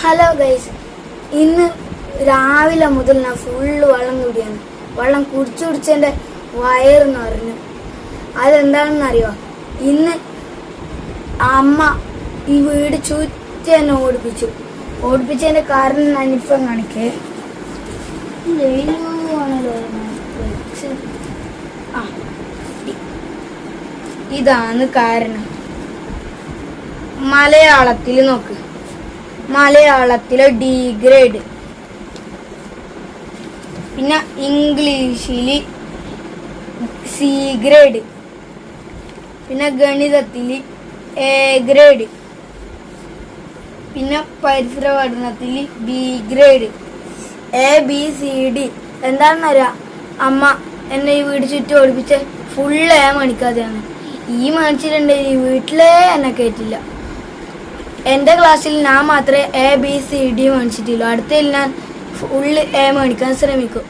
Hello guys ഇന്ന് രാവിലെ മുതൽ ഞാൻ ഫുള്ള് വെള്ളം കുടിയാണ്. വെള്ളം കുടിച്ചു കുടിച്ചെന്റെ വയറ് നിറഞ്ഞു. അതെന്താണെന്ന് അറിയോ ഇന്ന് അമ്മ ഈ വീട് ചുറ്റി എന്നെ ഓടിപ്പിച്ചു. ഓടിപ്പിച്ചതിന്റെ കാരണം ഞാനിപ്പം കാണിക്കേ. ആ ഇതാണ് കാരണം. മലയാളത്തിൽ നോക്ക്. മലയാളത്തിലെ ഡി ഗ്രേഡ് പിന്നെ ഇംഗ്ലീഷിൽ സി ഗ്രേഡ് പിന്നെ ഗണിതത്തിൽ എ ഗ്രേഡ് പിന്നെ പരിസര പഠനത്തിൽ B grade A B C D എന്താണെന്നറിയാം അമ്മ എന്നെ ഈ വീട് ചുറ്റും ഓടിപ്പിച്ച ഫുൾ എ മണിക്കാതെയാണ്. ഈ മണിച്ചിട്ടുണ്ടെങ്കിൽ വീട്ടിലേ എന്നെ കയറ്റില്ല എന്റെ ക്ലാസ്സിൽ ഞാൻ മാത്രമേ എ ബി സി ഡി മേടിച്ചിട്ടുള്ളൂ അടുത്തതിൽ ഞാൻ ഫുള്ള് എ മേടിക്കാൻ ശ്രമിക്കും.